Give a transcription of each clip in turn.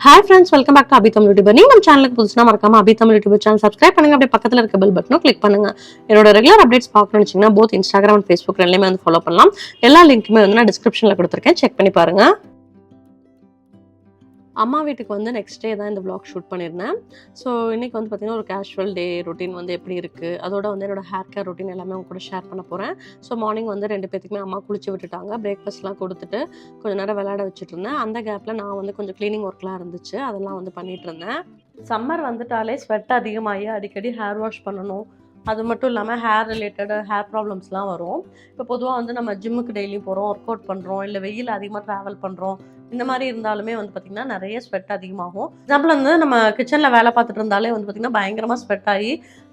Hi friends welcome back to Abi Tamil YouTuber நீங்க நம்ம சேனலுக்கு புதுசுனா மறக்காம Abi Tamil YouTube channel subscribe பண்ணுங்க. அப்படியே பக்கத்துல இருக்க பெல் பட்டனும் கிளிக் பண்ணுங்க. என்னோட ரெகுலர் அப்டேட்ஸ் பார்க்கணும்னு வச்சீங்கன்னா போத் இன்ஸ்டாகிராம் அண்ட் ஃபேஸ்புக் ரெண்டுமே வந்து ஃபாலோ பண்ணலாம். எல்லா லிங்க்குமே வந்து நான் டிஸ்கிரிப்ஷனில் கொடுத்துருக்கேன். செக் பண்ணி பாருங்க. அம்மா வீட்டுக்கு வந்து நெக்ஸ்ட் டே தான் இந்த விளாக் ஷூட் பண்ணியிருந்தேன். ஸோ இன்றைக்கி வந்து பார்த்திங்கன்னா ஒரு கேஷுவல் டே ரொட்டீன் வந்து எப்படி இருக்குது அதோட வந்து என்னோட ஹேர் கேர் ரொட்டீன் எல்லாமே உங்க கூட ஷேர் பண்ண போகிறேன் ஸோ மார்னிங் வந்து ரெண்டு பேத்துக்குமே அம்மா குளிச்சு விட்டுட்டாங்க. பிரேக்ஃபாஸ்ட்லாம் கொடுத்துட்டு கொஞ்சம் நேரம் விளையாட வச்சுட்டு இருந்தேன் அந்த கேப்பில் நான் வந்து கொஞ்சம் க்ளீனிங் ஒர்க்லாம் இருந்துச்சு. அதெல்லாம் வந்து பண்ணிட்டு இருந்தேன். சம்மர் வந்துட்டாலே ஸ்வெட் அதிகமாகி அடிக்கடி ஹேர் வாஷ் பண்ணணும். அது மட்டும் இல்லாமல் ஹேர் ரிலேட்டட் ஹேர் ப்ராப்ளம்ஸ்லாம் வரும். இப்போ பொதுவாக வந்து நம்ம ஜிம்முக்கு டெய்லியும் போகிறோம் ஒர்க் அவுட் பண்ணுறோம் இல்லை வெயில் அதிகமாக ட்ராவல் பண்ணுறோம் இந்த மாதிரி இருந்தாலுமே வந்து பார்த்திங்கன்னா நிறைய ஸ்வெட் அதிகமாகும். எக்ஸாம்பிள் வந்து நம்ம கிச்சனில் வேலை பார்த்துட்டு இருந்தாலே வந்து பார்த்திங்கன்னா பயங்கரமாக ஸ்வெட் ஆகி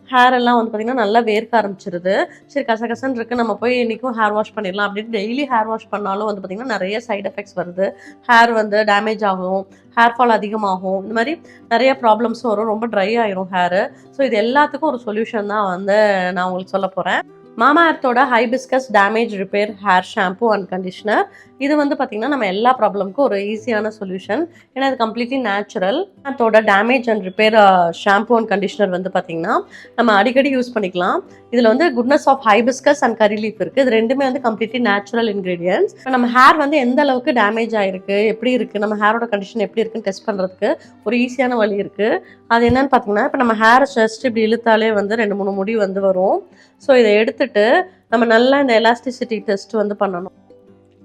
ஹேர் எல்லாம் வந்து பார்த்திங்கன்னா நல்லா வேர்க்க ஆரம்பிச்சிருது. சரி கசகசன்னு இருக்குது நம்ம போய் இன்றைக்கும் ஹேர் வாஷ் பண்ணிடலாம் அப்படின்னு டெய்லி ஹேர் வாஷ் பண்ணாலும் வந்து பார்த்திங்கன்னா நிறைய சைடு எஃபெக்ட்ஸ் வருது. ஹேர் வந்து டேமேஜ் ஆகும். ஹேர் ஃபால் அதிகமாகும். இந்த மாதிரி நிறைய ப்ராப்ளம்ஸும் வரும். ரொம்ப ட்ரை ஆயிரும் ஹேரு ஸோ இது எல்லாத்துக்கும் ஒரு சொல்யூஷன் தான் வந்து நான் உங்களுக்கு சொல்ல போகிறேன் மாமா high hibiscus damage repair hair shampoo and conditioner இது வந்து பார்த்திங்கன்னா நம்ம எல்லா ப்ராப்ளம்க்கும் ஒரு ஈஸியான சொல்யூஷன் ஏன்னா இது கம்ப்ளீட்லி நேச்சுரல் அதோட damage and repair shampoo and conditioner வந்து பார்த்திங்கன்னா நம்ம அடிக்கடி யூஸ் பண்ணிக்கலாம். இதில் வந்து goodness of hibiscus and curry leaf இருக்குது இது ரெண்டுமே வந்து கம்ப்ளீட்லி நேச்சுரல் இன்க்ரீடியன்ஸ் இப்போ நம்ம ஹேர் வந்து எந்த அளவுக்கு டேமேஜ் ஆகிருக்கு எப்படி இருக்குது நம்ம ஹேரோட கண்டிஷன் எப்படி இருக்குன்னு டெஸ்ட் பண்ணுறதுக்கு ஒரு ஈஸியான வழி இருக்குது அது என்னன்னு பார்த்தீங்கன்னா இப்போ நம்ம ஹேரை ஜஸ்ட் இப்படி இழுத்தாலே வந்து ரெண்டு மூணு முடி வந்து வரும். ஸோ இதை எடுத்துட்டு நம்ம நல்லா இந்த எலாஸ்டிசிட்டி டெஸ்ட் வந்து பண்ணணும்.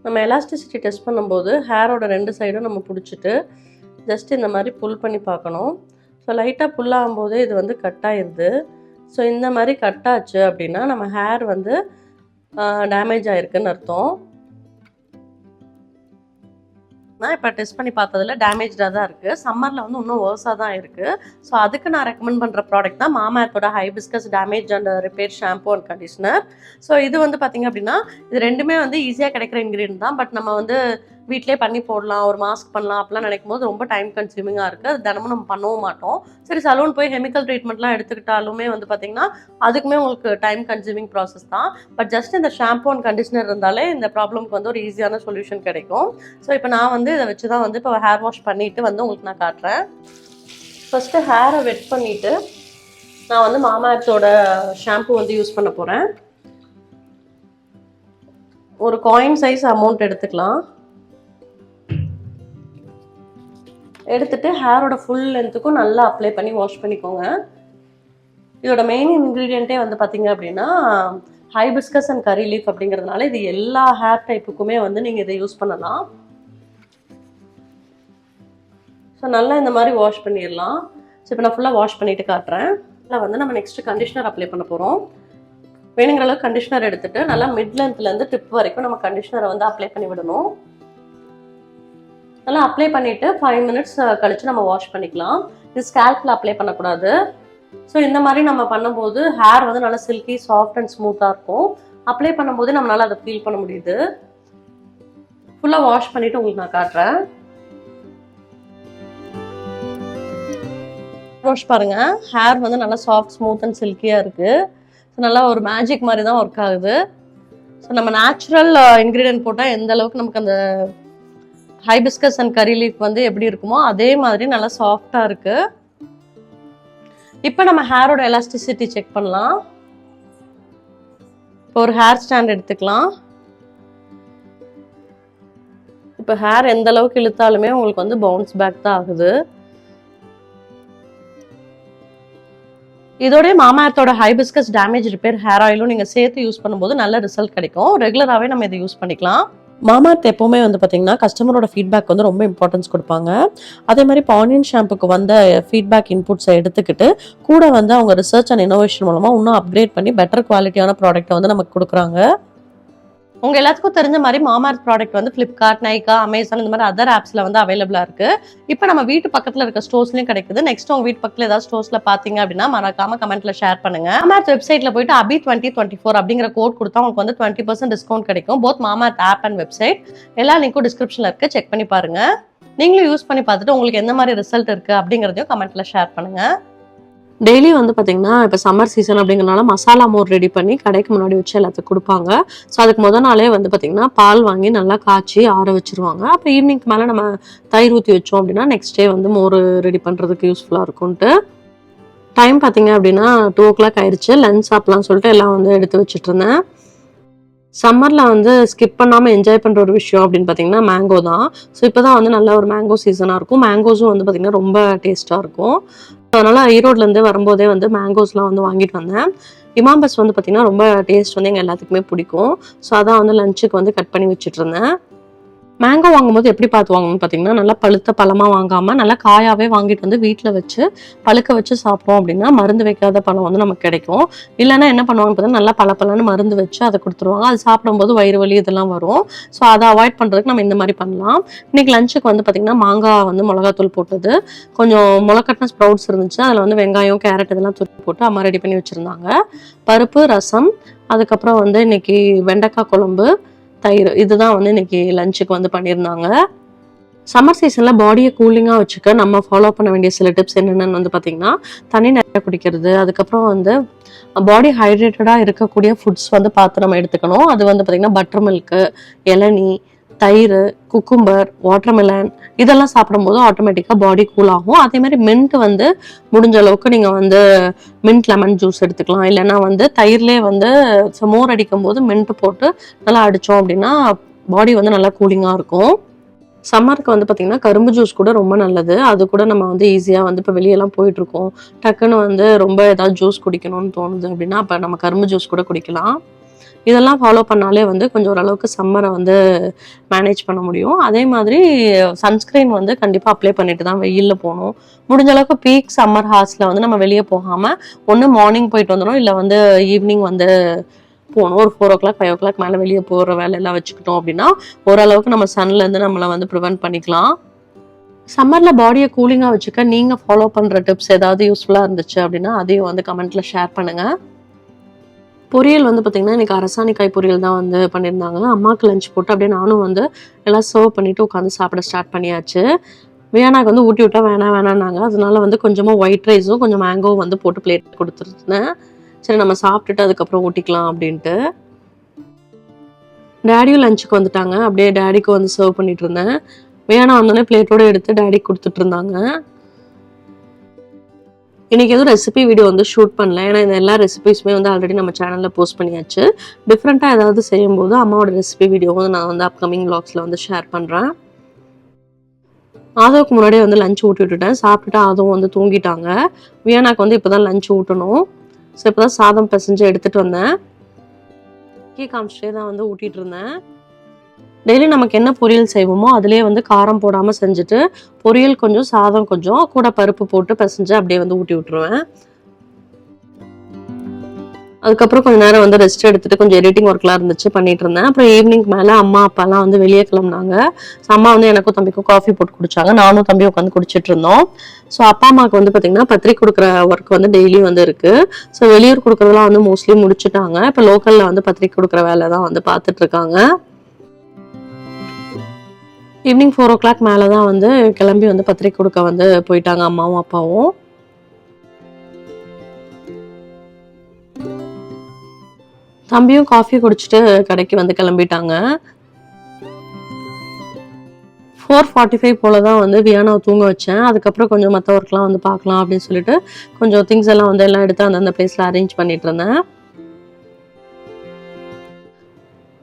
நம்ம எலாஸ்டிசிட்டி டெஸ்ட் பண்ணும்போது ஹேரோட ரெண்டு சைடும் நம்ம பிடிச்சிட்டு ஜஸ்ட் இந்த மாதிரி புல் பண்ணி பார்க்கணும். ஸோ லைட்டாக புல் ஆகும்போதே இது வந்து கட் ஆயிடுது ஸோ இந்த மாதிரி கட் ஆச்சு அப்படின்னா நம்ம ஹேர் வந்து டேமேஜ் ஆயிருக்குன்னு அர்த்தம். நான் இப்போ டெஸ்ட் பண்ணி பார்த்ததில் டேமேஜாக தான் இருக்குது சம்மரில் வந்து இன்னும் வேர்ஸாக தான் இருக்குது ஸோ அதுக்கு நான் ரெக்கமெண்ட் பண்ணுற ப்ராடக்ட் தான் மாமாத்தோட hibiscus damage and repair shampoo and conditioner so இது வந்து பார்த்திங்க அப்படின்னா இது ரெண்டுமே வந்து ஈஸியாக கிடைக்கிற இன்க்ரீடியன்ட் தான். பட் நம்ம வந்து வீட்டிலே பண்ணி போடலாம் ஒரு மாஸ்க் பண்ணலாம் அப்படிலாம் நினைக்கும் போது ரொம்ப டைம் கன்சியூமிங்காக இருக்குது அது தினமும் நம்ம பண்ணவும் மாட்டோம். சரி சலூன் போய் கெமிக்கல் ட்ரீட்மெண்ட்லாம் எடுத்துக்கிட்டாலுமே வந்து பார்த்திங்கன்னா அதுக்குமே உங்களுக்கு டைம் கன்சியூமிங் ப்ராசஸ் தான். பட் ஜஸ்ட் இந்த ஷாம்பு அண்ட் கண்டிஷனர் இருந்தாலே இந்த ப்ராப்ளம்க்கு வந்து ஒரு ஈஸியான சொல்யூஷன் கிடைக்கும். ஸோ இப்போ நான் வந்து இதை வச்சு தான் வந்து இப்போ ஹேர் வாஷ் பண்ணிவிட்டு வந்து உங்களுக்கு நான் காட்டுறேன். ஃபஸ்ட்டு ஹேரை வெட் பண்ணிவிட்டு நான் வந்து மாமாத்தோட ஷாம்பு வந்து யூஸ் பண்ண போகிறேன் ஒரு காயின் சைஸ் அமௌண்ட் எடுத்துக்கலாம். எடுத்துட்டு ஹேரோட ஃபுல் லென்த்துக்கும் நல்லா அப்ளை பண்ணி வாஷ் பண்ணிக்கோங்க. இதோட மெயின் இன்க்ரீடியண்ட்டே வந்து பார்த்தீங்க அப்படின்னா ஹைபிஸ்கஸ் அண்ட் கரி லீஃப் அப்படிங்கிறதுனால இது எல்லா ஹேர் டைப்புக்குமே வந்து நீங்கள் இதை யூஸ் பண்ணலாம். ஸோ நல்லா இந்த மாதிரி வாஷ் பண்ணிடலாம். ஸோ இப்போ நான் ஃபுல்லாக வாஷ் பண்ணிட்டு காட்டுறேன். இல்லை வந்து நம்ம நெக்ஸ்ட் கண்டிஷனர் அப்ளை பண்ண போகிறோம் வேணுங்கிற அளவுக்கு கண்டிஷனர் எடுத்துட்டு நல்லா மிட் லென்த்லேருந்து டிப் வரைக்கும் நம்ம கண்டிஷனரை வந்து அப்ளை பண்ணி விடணும். நல்லா அப்ளை பண்ணிவிட்டு ஃபைவ் மினிட்ஸ் கழித்து நம்ம வாஷ் பண்ணிக்கலாம். இது ஸ்கேல்பில் அப்ளை பண்ணக்கூடாது. ஸோ இந்த மாதிரி நம்ம பண்ணும்போது ஹேர் வந்து நல்லா சில்கி சாஃப்ட் அண்ட் ஸ்மூத்தாக இருக்கும். அப்ளை பண்ணும்போது நம்மளால அதை ஃபீல் பண்ண முடியுது. ஃபுல்லாக வாஷ் பண்ணிவிட்டு உங்களுக்கு நான் காட்டுறேன். வாஷ் பாருங்க. ஹேர் வந்து நல்லா சாஃப்ட் ஸ்மூத் அண்ட் சில்கியாக இருக்குது ஸோ நல்லா ஒரு மேஜிக் மாதிரி தான் ஒர்க் ஆகுது. ஸோ நம்ம நேச்சுரல் இன்க்ரீடியன்ட் போட்டால் எந்த அளவுக்கு நமக்கு அந்த ஹைபிஸ்கஸ் அண்ட் கரி லீஃப் வந்து எப்படி இருக்குமோ அதே மாதிரி நல்லா சாஃப்டாக இருக்கு. இப்போ நம்ம ஹேரோட எலாஸ்டிசிட்டி செக் பண்ணலாம். இப்போ ஒரு ஹேர் ஸ்டாண்ட் எடுத்துக்கலாம். இப்போ ஹேர் எந்த அளவுக்கு இழுத்தாலுமே உங்களுக்கு வந்து பவுன்ஸ் பேக் தான் ஆகுது. இதோடய மாமாத்தோட ஹைபிஸ்கஸ் டேமேஜ் ரிப்பேர் ஹேர் ஆயிலும் நீங்கள் சேர்த்து யூஸ் பண்ணும்போது நல்ல ரிசல்ட் கிடைக்கும். ரெகுலராகவே நம்ம இதை யூஸ் பண்ணிக்கலாம். மாமாத் எப்போவுமே வந்து பார்த்தீங்கன்னா கஸ்டமரோட ஃபீட்பேக் வந்து ரொம்ப இம்பார்ட்டன்ஸ் கொடுப்பாங்க. அதே மாதிரி பானியன் ஷாம்புக்கு வந்த ஃபீட்பேக் இன்புட்ஸை எடுத்துக்கிட்டு கூட வந்து அவங்க ரிசர்ச் அண்ட் இனோவேஷன் மூலமாக இன்னும் அப்கிரேட் பண்ணி பெட்டர் குவாலிட்டியான ப்ராடக்ட்டை வந்து நமக்கு கொடுக்குறாங்க. உங்கள் எல்லாத்துக்கும் தெரிஞ்ச மாதிரி மாமார்த் ப்ராடக்ட் வந்து ஃப்ளிப்கார்ட் நைக்கா அமேசான் இந்த மாதிரி அதர் ஆப்ஸில் வந்து அவைலபிளாக இருக்குது இப்போ நம்ம வீட்டு பக்கத்தில் இருக்க ஸ்டோர்ஸ்லையும் கிடைக்குது. நெக்ஸ்ட் உங்கள் வீட்டு பக்கத்தில் ஏதாவது ஸ்டோர்ஸில் பார்த்தீங்க அப்படின்னா மறக்காம கமெண்ட்ல ஷேர் பண்ணுங்க. மாமார்த் வெப்சைட்டில் போயிட்டு அபி டுவெண்ட்டி டுவெண்ட்டி ஃபோர் அப்படிங்கிற கோட் கொடுத்தா உங்களுக்கு வந்து டுவெண்ட்டி பர்சன்ட் டிஸ்கவுண்ட் கிடைக்கும். Both Mamaearth app and website எல்லா லிங்க்கும் டிஸ்கிரிப்ஷனில் இருக்குது செக் பண்ணி பாருங்கள் நீங்களும் யூஸ் பண்ணி பார்த்துட்டு உங்களுக்கு எந்த மாதிரி ரிசல்ட் இருக்குது அப்படிங்கிறதையும் கமெண்ட்டில் ஷேர் பண்ணுங்கள் டெய்லி வந்து பார்த்தீங்கன்னா இப்போ சம்மர் சீசன் அப்படிங்கிறனால மசாலா மோர் ரெடி பண்ணி கடைக்கு முன்னாடி வச்சு எல்லாத்துக்கும் கொடுப்பாங்க. ஸோ அதுக்கு முத நாளே வந்து பார்த்தீங்கன்னா பால் வாங்கி நல்லா காய்ச்சி ஆற வச்சிருவாங்க. அப்போ ஈவினிங்க்கு மேலே நம்ம தயிர் ஊற்றி வச்சோம் அப்படின்னா நெக்ஸ்ட் டே வந்து மோர் ரெடி பண்ணுறதுக்கு யூஸ்ஃபுல்லாக இருக்கும்ன்ட்டு. டைம் பார்த்தீங்க அப்படின்னா டூ ஓ கிளாக் ஆயிடுச்சு லஞ்ச் சாப்பிட்லாம்னு சொல்லிட்டு எல்லாம் வந்து எடுத்து வச்சுட்டு இருந்தேன். சம்மரில் வந்து ஸ்கிப் பண்ணாமல் என்ஜாய் பண்ணுற ஒரு விஷயம் அப்படின்னு பார்த்தீங்கன்னா மேங்கோ தான். ஸோ இப்போ தான் வந்து நல்ல ஒரு மேங்கோ சீசனாக இருக்கும். மேங்கோஸும் வந்து பார்த்திங்கன்னா ரொம்ப டேஸ்ட்டாக இருக்கும். அதனால் ஈரோட்லேருந்து வரும்போதே வந்து மேங்கோஸ்லாம் வந்து வாங்கிட்டு வந்தேன். இமாம்பஸ் வந்து பார்த்திங்கன்னா ரொம்ப டேஸ்ட் வந்து எங்கள் எல்லாத்துக்குமே பிடிக்கும். ஸோ அதான் வந்து லஞ்சுக்கு வந்து கட் பண்ணி வச்சுட்டு இருந்தேன். மேங்கோ வாங்கும்போது எப்படி பார்த்து வாங்கணும்னு பார்த்தீங்கன்னா நல்லா பழுத்த பழமாக வாங்காமல் நல்லா காயாகவே வாங்கிட்டு வந்து வீட்டில் வச்சு பழுக்க வச்சு சாப்பிட்டோம் அப்படின்னா மருந்து வைக்காத பழம் வந்து நமக்கு கிடைக்கும். இல்லைன்னா என்ன பண்ணுவாங்கன்னு பார்த்தீங்கன்னா நல்லா பழப்பழன்னு மருந்து வச்சு அதை கொடுத்துருவாங்க. அது சாப்பிடும்போது வயிறு வலி இதெல்லாம் வரும். ஸோ அதை அவாய்ட் பண்ணுறதுக்கு நம்ம இந்த மாதிரி பண்ணலாம். இன்றைக்கி லஞ்சுக்கு வந்து பார்த்திங்கன்னா மாங்காய் வந்து மிளகாத்தூள் போட்டது. கொஞ்சம் முளைக்கட்டின ஸ்ப்ரவுட்ஸ் இருந்துச்சு. அதில் வந்து வெங்காயம் கேரட் இதெல்லாம் துருப்பி போட்டு அம்மா ரெடி பண்ணி வச்சுருந்தாங்க. பருப்பு ரசம் அதுக்கப்புறம் வந்து இன்றைக்கி வெண்டைக்காய் குழம்பு தயிர் இதுதான் வந்து இன்னைக்கு லஞ்சுக்கு வந்து பண்ணியிருந்தாங்க. சம்மர் சீசனில் பாடியை கூலிங்காக வச்சுக்க நம்ம ஃபாலோ பண்ண வேண்டிய சில டிப்ஸ் என்னென்னு வந்து பார்த்திங்கன்னா தண்ணி நிறைய குடிக்கிறது அதுக்கப்புறம் வந்து பாடி ஹைட்ரேட்டடாக இருக்கக்கூடிய ஃபுட்ஸ் வந்து பார்த்து நம்ம எடுத்துக்கணும். அது வந்து பார்த்திங்கன்னா பட்டர் மில்க்கு இளநீ தயிர் குக்கும்பர் வாட்டர்மெலன் இதெல்லாம் சாப்பிடும்போது ஆட்டோமேட்டிக்காக பாடி கூல் ஆகும். அதே மாதிரி மின்ட் வந்து முடிஞ்ச அளவுக்கு நீங்கள் வந்து மின்ட் லெமன் ஜூஸ் எடுத்துக்கலாம். இல்லைன்னா வந்து தயிர்லேயே வந்து மோர் அடிக்கும் போது மின்ட் போட்டு நல்லா அடித்தோம் அப்படின்னா பாடி வந்து நல்லா கூலிங்காக இருக்கும். சம்மருக்கு வந்து பார்த்திங்கன்னா கரும்பு ஜூஸ் கூட ரொம்ப நல்லது. அது கூட நம்ம வந்து ஈஸியாக வந்து இப்போ வெளியெல்லாம் போயிட்டுருக்கோம். டக்குன்னு வந்து ரொம்ப ஏதாவது ஜூஸ் குடிக்கணும்னு தோணுது அப்படின்னா அப்போ நம்ம கரும்பு ஜூஸ் கூட குடிக்கலாம். இதெல்லாம் ஃபாலோ பண்ணாலே வந்து கொஞ்சம் ஓரளவுக்கு சம்மரை வந்து மேனேஜ் பண்ண முடியும். அதே மாதிரி சன்ஸ்க்ரீன் வந்து கண்டிப்பாக அப்ளை பண்ணிட்டு தான் வெயிலில் போகணும். முடிஞ்ச அளவுக்கு பீக் சம்மர் ஹார்ஸில் வந்து நம்ம வெளியே போகாமல் ஒன்று மார்னிங் போயிட்டு வந்துடும் இல்லை வந்து ஈவினிங் வந்து போகணும். ஒரு four o'clock five o'clock மேலே வெளியே போகிற வேலையெல்லாம் வச்சுக்கிட்டோம் அப்படின்னா ஓரளவுக்கு நம்ம சன்லேருந்து நம்மளை வந்து ப்ரிவென்ட் பண்ணிக்கலாம். சம்மரில் பாடியை கூலிங்காக வச்சுக்க நீங்கள் ஃபாலோ பண்ணுற டிப்ஸ் ஏதாவது யூஸ்ஃபுல்லாக இருந்துச்சு அப்படின்னா அதையும் வந்து கமெண்ட்டில் ஷேர் பண்ணுங்கள் பொரியல் வந்து பார்த்திங்கன்னா இன்றைக்கி அரசாணிக்காய் பொரியல் தான் வந்து பண்ணியிருந்தாங்க அம்மாவுக்கு லஞ்ச் போட்டு அப்படியே நானும் வந்து எல்லாம் சர்வ் பண்ணிவிட்டு உட்காந்து சாப்பிட ஸ்டார்ட் பண்ணியாச்சு. வியானாக்கு வந்து ஊட்டி விட்டா வேணாம் வேணான்னாங்க அதனால வந்து கொஞ்சமாக ஒயிட் ரைஸும் கொஞ்சம் மேங்கோவும் வந்து போட்டு பிளேட் கொடுத்துருந்தேன். சரி நம்ம சாப்பிட்டுட்டு அதுக்கப்புறம் ஊட்டிக்கலாம் அப்படின்ட்டு. டேடியும் லஞ்சுக்கு வந்துட்டாங்க. அப்படியே டேடிக்கு வந்து சர்வ் பண்ணிட்டு இருந்தேன். வியானா வந்தோடனே பிளேட்டோடு எடுத்து டேடிக்கு கொடுத்துட்டு இருந்தாங்க. இன்றைக்கி எதுவும் ரெசிபி வீடியோ வந்து ஷூட் பண்ணல. ஏன்னா இந்த எல்லா ரெசிபிஸுமே வந்து ஆல்ரெடி நம்ம சேனலில் போஸ்ட் பண்ணியாச்சு. டிஃப்ரெண்ட்டாக ஏதாவது செய்யும்போது அம்மாவோட ரெசிபி வீடியோ வந்து நான் வந்து அப்கமிங் வ்ளாக்ஸில் வந்து ஷேர் பண்ணுறேன் ஆதோவுக்கு முன்னாடியே வந்து லஞ்ச் ஊட்டி விட்டுட்டேன். சாப்பிட்டுட்டு அதுவும் வந்து தூங்கிட்டாங்க. வியானாக்கு வந்து இப்போ தான் லஞ்ச் ஊட்டணும். ஸோ இப்போ தான் சாதம் பிசைஞ்சு எடுத்துகிட்டு வந்தேன். கீ காமிச்சிட்டே தான் வந்து ஊட்டிகிட்டு இருந்தேன். டெய்லி நமக்கு என்ன பொரியல் செய்வோமோ அதுலேயே வந்து காரம் போடாமல் செஞ்சுட்டு பொரியல் கொஞ்சம் சாதம் கொஞ்சம் கூட பருப்பு போட்டு பிசைஞ்சு அப்படியே வந்து ஊட்டி விட்டுருவேன். அதுக்கப்புறம் கொஞ்ச நேரம் வந்து ரெஸ்ட் எடுத்துட்டு கொஞ்சம் எடிட்டிங் ஒர்க்லாம் இருந்துச்சு பண்ணிட்டு இருந்தேன். அப்புறம் ஈவினிங் மேலே அம்மா அப்பாலாம் வந்து வெளியே கிளம்புனாங்க. அம்மா வந்து எனக்கும் தம்பிக்கும் காஃபி போட்டு குடிச்சாங்க. நானும் தம்பி உட்காந்து குடிச்சிட்டு இருந்தோம். ஸோ அப்பா அம்மாவுக்கு வந்து பார்த்தீங்கன்னா பத்திரிக்கை கொடுக்குற ஒர்க் வந்து டெய்லி வந்து இருக்கு. ஸோ வெளியூர் கொடுக்குறதெல்லாம் வந்து மோஸ்ட்லி முடிச்சுட்டாங்க. இப்போ லோக்கலில் வந்து பத்திரிக்கை கொடுக்குற வேலை தான் வந்து பார்த்துட்டு இருக்காங்க. ஈவினிங் ஃபோர் ஓ கிளாக் மேலே தான் வந்து கிளம்பி வந்து பத்திரிக்கை கொடுக்க வந்து போயிட்டாங்க அம்மாவும் அப்பாவும். தம்பியும் காஃபி குடிச்சிட்டு கடைக்கு வந்து கிளம்பிட்டாங்க. ஃபோர் ஃபார்ட்டி ஃபைவ் போல தான் வந்து வியானாவை தூங்க வச்சேன். அதுக்கப்புறம் கொஞ்சம் மற்ற ஒர்க்லாம் வந்து பார்க்கலாம் அப்படின்னு சொல்லிட்டு கொஞ்சம் திங்ஸ் எல்லாம் வந்து எல்லாம் எடுத்து அந்தந்த பிளேஸில் அரேஞ்ச் பண்ணிட்டு இருந்தேன்.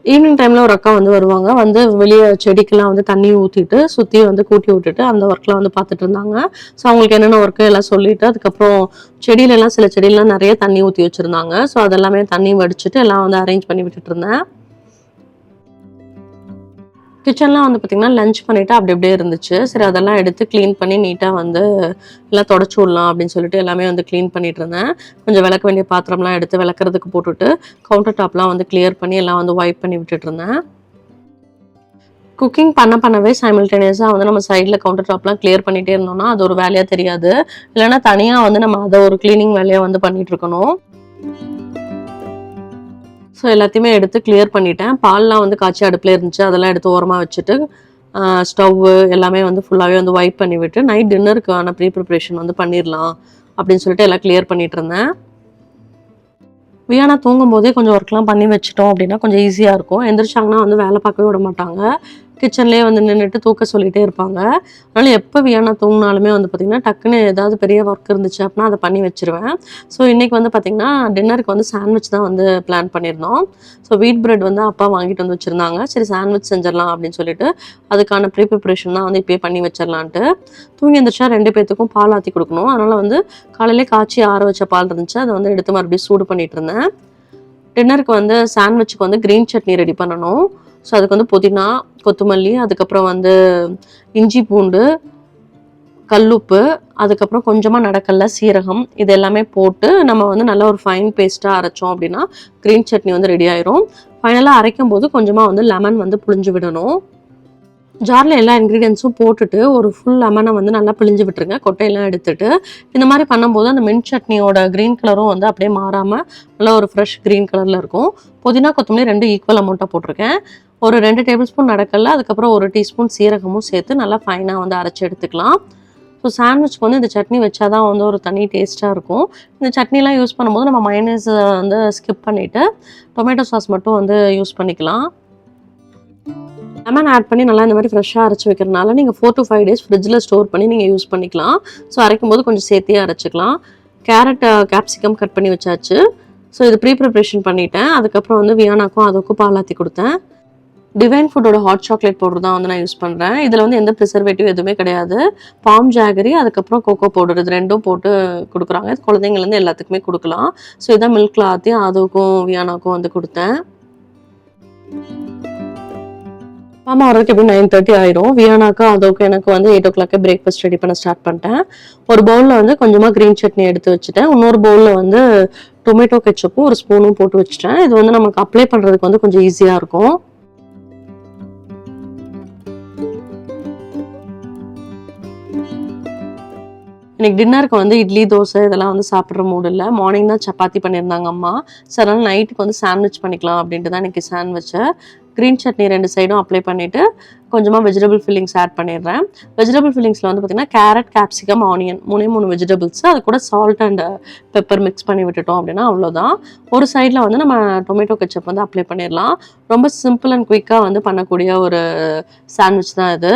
ஈவினிங் டைமில் ஒரு அக்கா வந்து வருவாங்க. வந்து வெளியே செடிக்கெல்லாம் வந்து தண்ணி ஊற்றிட்டு சுற்றி வந்து கூட்டி விட்டுட்டு அந்த ஒர்க்லாம் வந்து பார்த்துட்டு இருந்தாங்க. ஸோ அவங்களுக்கு என்னென்ன ஒர்க்கு எல்லாம் சொல்லிவிட்டு அதுக்கப்புறம் செடியிலலாம் சில செடியெல்லாம் நிறைய தண்ணி ஊற்றி வச்சுருந்தாங்க. ஸோ அதெல்லாமே தண்ணி வடிச்சிட்டு எல்லாம் வந்து அரேஞ்ச் பண்ணி விட்டுட்டு இருந்தேன். கிச்சன்லாம் வந்து பார்த்திங்கன்னா லஞ்ச் பண்ணிவிட்டு அப்படி அப்படியே இருந்துச்சு. சரி அதெல்லாம் எடுத்து க்ளீன் பண்ணி நீட்டாக வந்து எல்லாம் தொடச்சி விடலாம் அப்படின்னு சொல்லிட்டு எல்லாமே வந்து க்ளீன் பண்ணிட்டு இருந்தேன். கொஞ்சம் விளக்க வேண்டிய பாத்திரம்லாம் எடுத்து விளக்குறதுக்கு போட்டுவிட்டு கவுண்டர் டாப்லாம் வந்து கிளியர் பண்ணி எல்லாம் வந்து வைப் பண்ணி விட்டுட்டு இருந்தேன். குக்கிங் பண்ண பண்ணவே சைமில்டேனியஸாக வந்து நம்ம சைடில் கவுண்டர் டாப்லாம் கிளியர் பண்ணிகிட்டே இருந்தோம்னா அது ஒரு வேலையாக தெரியாது. இல்லைன்னா தனியாக வந்து நம்ம அதை ஒரு க்ளீனிங் வேலையாக வந்து பண்ணிகிட்டு இருக்கணும். ஸோ எல்லாத்தையுமே எடுத்து கிளியர் பண்ணிட்டேன். பால்லாம் வந்து காய்ச்சி அடுப்பில் இருந்துச்சு. அதெல்லாம் எடுத்து ஓரமாக வச்சுட்டு ஸ்டவ்வு எல்லாமே வந்து ஃபுல்லாகவே வந்து வைப் பண்ணி விட்டு நைட் டின்னருக்கான ப்ரீ ப்ரிப்ரேஷன் வந்து பண்ணிடலாம் அப்படின்னு சொல்லிட்டு எல்லாம் கிளியர் பண்ணிட்டு இருந்தேன். வியானா தூங்கும் போதே கொஞ்சம் ஒர்க்லாம் பண்ணி வச்சிட்டோம் அப்படின்னா கொஞ்சம் ஈஸியாக இருக்கும். எந்திரிச்சாங்கன்னா வந்து வேலை பார்க்கவே விட மாட்டாங்க. கிச்சன்லேயே வந்து நின்றுட்டு தூக்க சொல்லிகிட்டே இருப்பாங்க. அதனால் எப்போ வியானா தூங்கினாலுமே வந்து பார்த்திங்கன்னா டக்குன்னு ஏதாவது பெரிய ஒர்க் இருந்துச்சு அப்படின்னா அதை பண்ணி வச்சிருவேன். ஸோ இன்றைக்கி வந்து பார்த்திங்கன்னா டின்னருக்கு வந்து சாண்ட்விச் தான் வந்து பிளான் பண்ணியிருந்தோம். ஸோ வீட் பிரெட் வந்து அப்பா வாங்கிட்டு வந்து வச்சுருந்தாங்க. சரி சாண்ட்விச் செஞ்சிடலாம் அப்படின்னு சொல்லிட்டு அதுக்கான ப்ரீ ப்ரிப்ரேஷன் தான் வந்து இப்போயே பண்ணி வச்சிடலான்ட்டு. தூங்கி எந்திரிச்சா ரெண்டு பேர்த்துக்கும் பால் ஆற்றி கொடுக்கணும். அதனால் வந்து காலையிலே காய்ச்சி ஆற வச்ச பால் இருந்துச்சு. அதை வந்து எடுத்து மறுபடியும் சூடு பண்ணிட்டு இருந்தேன். டின்னருக்கு வந்து சாண்ட்விச்சுக்கு வந்து க்ரீன் சட்னி ரெடி பண்ணணும். ஸோ அதுக்கு வந்து புதினா கொத்தமல்லி அதுக்கப்புறம் வந்து இஞ்சி பூண்டு கல்லுப்பு அதுக்கப்புறம் கொஞ்சமாக நடக்கல்ல சீரகம் இது எல்லாமே போட்டு நம்ம வந்து நல்ல ஒரு ஃபைன் பேஸ்ட்டாக அரைச்சோம் அப்படின்னா க்ரீன் சட்னி வந்து ரெடி ஆயிரும். ஃபைனலாக அரைக்கும் போது கொஞ்சமாக வந்து லெமன் வந்து புளிஞ்சு விடணும். ஜாரில் எல்லா இன்க்ரீடியன்ஸும் போட்டுட்டு ஒரு ஃபுல் லெமனை வந்து நல்லா பிழிஞ்சு விட்டுருங்க. கொட்டையெல்லாம் எடுத்துட்டு இந்த மாதிரி பண்ணும்போது அந்த மின் சட்னியோட க்ரீன் கலரும் வந்து அப்படியே மாறாமல் நல்லா ஒரு ஃப்ரெஷ் க்ரீன் கலரில் இருக்கும். புதினா கொத்தமல்லி ரெண்டு ஈக்குவல் அமௌண்ட்டாக போட்டிருக்கேன். ஒரு ரெண்டு டேபிள் ஸ்பூன் நடக்கல அதுக்கப்புறம் ஒரு டீஸ்பூன் சீரகமும் சேர்த்து நல்லா ஃபைனாக வந்து அரைச்சி எடுத்துக்கலாம். ஸோ சாண்ட்விச்க்கு வந்து இந்த சட்னி வச்சா தான் வந்து ஒரு தனி டேஸ்ட்டாக இருக்கும். இந்த சட்னிலாம் யூஸ் பண்ணும்போது நம்ம மைனஸ் வந்து ஸ்கிப் பண்ணிவிட்டு டொமேட்டோ சாஸ் மட்டும் வந்து யூஸ் பண்ணிக்கலாம். லெமன் ஆட் பண்ணி நல்லா இந்த மாதிரி ஃப்ரெஷ்ஷாக அரைச்சி வைக்கிறனால நீங்கள் ஃபோர் டு ஃபைவ் டேஸ் ஃப்ரிட்ஜில் ஸ்டோர் பண்ணி நீங்கள் யூஸ் பண்ணிக்கலாம். ஸோ அரைக்கும் போது கொஞ்சம் சேர்த்தே அரைச்சிக்கலாம். கேரட் கேப்சிகம் கட் பண்ணி வச்சாச்சு. ஸோ இது ப்ரீ ப்ரிப்ரேஷன் பண்ணிட்டேன். அதுக்கப்புறம் வந்து வியானாக்கும் அதுக்கும் பாலாத்தி கொடுத்தேன். டிவைன் ஃபுட்டோட ஹாட் சாக்லேட் பவுடர் தான் வந்து நான் யூஸ் பண்ணுறேன் இதில் வந்து எந்த ப்ரிசர்வேட்டிவ் எதுவுமே கிடையாது. பாம் ஜாகரி அதுக்கப்புறம் கோகோ பவுடர் இது ரெண்டும் போட்டு கொடுக்குறாங்க. இது எல்லாத்துக்குமே கொடுக்கலாம். ஸோ இதான் மில்க் ஆற்றி அதுக்கும் வியானாக்கும் வந்து கொடுத்தேன். மாமா வரதுக்கு எப்படி நைன் தேர்ட்டி ஆயிரும். வியானாக்கா அதுக்கு எனக்கு வந்து எயிட் ஓ கிளாக்கே பிரேக்ஃபாஸ்ட் ரெடி பண்ண ஸ்டார்ட் பண்ணிட்டேன். ஒரு பவுலில் வந்து கொஞ்சமாக க்ரீன் சட்னி எடுத்து வச்சுட்டேன். இன்னொரு பவுலில் வந்து டொமேட்டோ கெச்சப்பும் ஒரு ஸ்பூனும் போட்டு வச்சுட்டேன். இது வந்து நமக்கு அப்ளை பண்ணுறதுக்கு வந்து கொஞ்சம் ஈஸியாக இருக்கும். இன்னைக்கு டின்னருக்கு வந்து இட்லி தோசை இதெல்லாம் வந்து சாப்பிட்ற மூடு இல்லை. மார்னிங் தான் சப்பாத்தி பண்ணியிருந்தாங்க அம்மா. சரி அதனால் நைட்டுக்கு வந்து சாண்ட்விச் பண்ணிக்கலாம் அப்படின்ட்டு தான் இன்றைக்கி சாண்ட்விச்சை க்ரீன் சட்னி ரெண்டு சைடும் அப்ளை பண்ணிவிட்டு கொஞ்சமாக வெஜிடபிள் ஃபில்லிங்ஸ் ஆட் பண்ணிடுறேன். வெஜிடபிள் ஃபில்லிங்ஸில் வந்து பார்த்திங்கன்னா கேரட் கேப்சிகம் ஆனியன் மூணே மூணு வெஜிடபிள்ஸ் அது கூட சால்ட் அண்ட் பெப்பர் மிக்ஸ் பண்ணி விட்டுட்டோம் அப்படின்னா அவ்வளோதான் ஒரு சைடில் வந்து நம்ம டொமேட்டோ கெச்சப் வந்து அப்ளை பண்ணிடலாம். ரொம்ப சிம்பிள் அண்ட் குயிக்காக வந்து பண்ணக்கூடிய ஒரு சாண்ட்விச் தான் இது.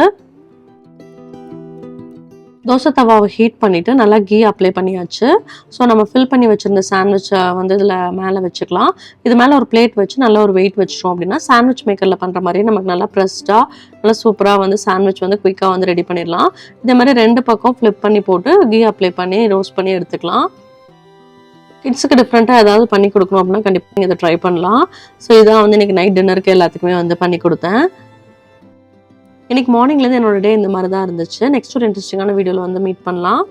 தோசை தவாவை ஹீட் பண்ணிவிட்டு நல்லா கீ அப்ளை பண்ணியாச்சு. ஸோ நம்ம ஃபில் பண்ணி வச்சுருந்த சாண்ட்விச்சை வந்து இதில் மேலே வச்சுக்கலாம். இது மேலே ஒரு பிளேட் வச்சு நல்லா ஒரு வெயிட் வச்சிட்டோம் அப்படின்னா சாண்ட்விச் மேக்கரில் பண்ணுற மாதிரி நமக்கு நல்லா ப்ரெஸ்டாக நல்லா சூப்பராக வந்து சாண்ட்விச் வந்து குயிக்காக வந்து ரெடி பண்ணிடலாம். இதே மாதிரி ரெண்டு பக்கம் ஃப்ளிப் பண்ணி போட்டு கீ அப்ளை பண்ணி ரோஸ்ட் பண்ணி எடுத்துக்கலாம். கிட்ஸுக்கு டிஃப்ரெண்ட்டாக ஏதாவது பண்ணி கொடுக்கணும் அப்படின்னா கண்டிப்பாக இதை ட்ரை பண்ணலாம். ஸோ இதான் வந்து இன்றைக்கி நைட் டின்னருக்கு எல்லாத்துக்குமே வந்து பண்ணி கொடுத்தேன். இன்னைக்கு மார்னிங்லேருந்து என்னோட டே இந்த மாதிரி தான் இருந்துச்சு. நெக்ஸ்ட் ஒரு இன்ட்ரெஸ்டிங்கான வீடியோவில் வந்து மீட் பண்ணலாம்.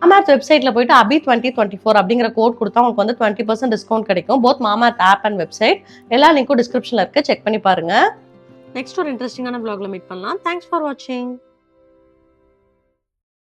மாமாத் வெப்சைட்ல போயிட்டு அபி டுவெண்ட்டி டுவெண்ட்டி ஃபோர் அப்படிங்கிற கோட் கொடுத்தா உங்களுக்கு வந்து டுவெண்ட்டி பர்சன்ட் டிஸ்கவுண்ட் கிடைக்கும். Both Mamaearth app and website எல்லா லிங்க்கும் டிஸ்கிரிப்ஷனில் இருக்கு. செக் பண்ணி பாருங்க. நெக்ஸ்ட் ஒரு இன்ட்ரெஸ்டிங்கான ப்ளாகில் மீட் பண்ணலாம். தேங்க்ஸ் ஃபார் வாட்சிங்